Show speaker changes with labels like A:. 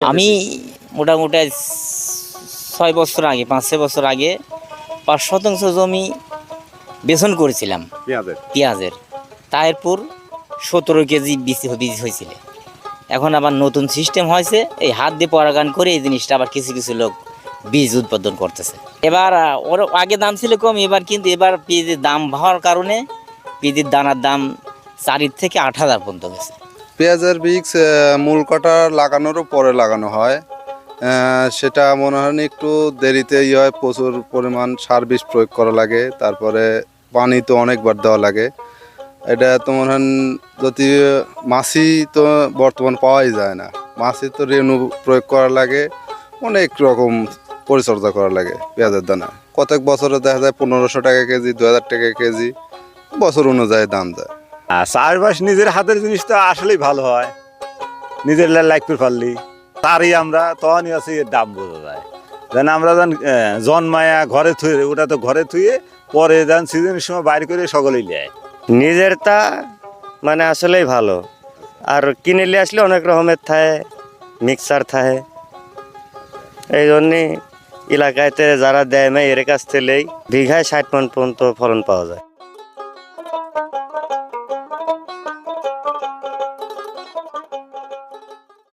A: আমি মোটামুটি ছয় বছর আগে পাঁচ ছয় বছর আগে পাঁচ শতাংশ জমি বেসন করেছিলাম।
B: পেঁয়াজের?
A: তারপর সতেরো কেজি বীজ বীজ হয়েছিল। এখন আবার নতুন সিস্টেম হয়েছে এই হাত দিয়ে পরাগান করে এই জিনিসটা আবার কিছু কিছু লোক বীজ উৎপাদন করতেছে। এবার ওর আগে দাম ছিল কম এবার কিন্তু এবার পেঁয়াজের দাম হওয়ার কারণে পেঁয়াজের দানার দাম চারির থেকে আট হাজার পর্যন্ত গেছে।
C: পেঁয়াজের বীজ মূল কাটা লাগানোরও পরে লাগানো হয়। সেটা মনে হয় একটু দেরিতে ইয়ে হয়, প্রচুর পরিমাণ সার বিষ প্রয়োগ করা লাগে, তারপরে পানি তো অনেকবার দেওয়া লাগে। এটা তো মনে হয় যদি মাছি তো বর্তমান পাওয়াই যায় না। মাছি তো রেণু প্রয়োগ করা লাগে, অনেক রকম পরিচর্যা করা লাগে পেঁয়াজের দানা। কতক বছরে দেখা যায় পনেরোশো টাকা কেজি দু হাজার টাকা কেজি, বছর অনুযায়ী দাম যায়।
B: চাষবাস নিজের হাতের জিনিস তো আসলেই ভালো হয়। নিজের লাইফ পারলি। তারই আমরা তখনই আছে দাম বোঝা যায়। যেন আমরা যেন জন্মায়া ঘরে থুয়ে, ওটা তো ঘরে থুয়ে পরে যেন সিজনের সময় বাইর করে সকলেই নেয়।
D: নিজেরটা মানে আসলেই ভালো। আর কিনে নিয়ে আসলে অনেক রকমের থাকে মিক্সার থাকে। এই জন্যে এলাকাতে যারা দেয় না এর কাছ থেকেই বিঘায় ষাট মন পর্যন্ত ফলন পাওয়া যায়।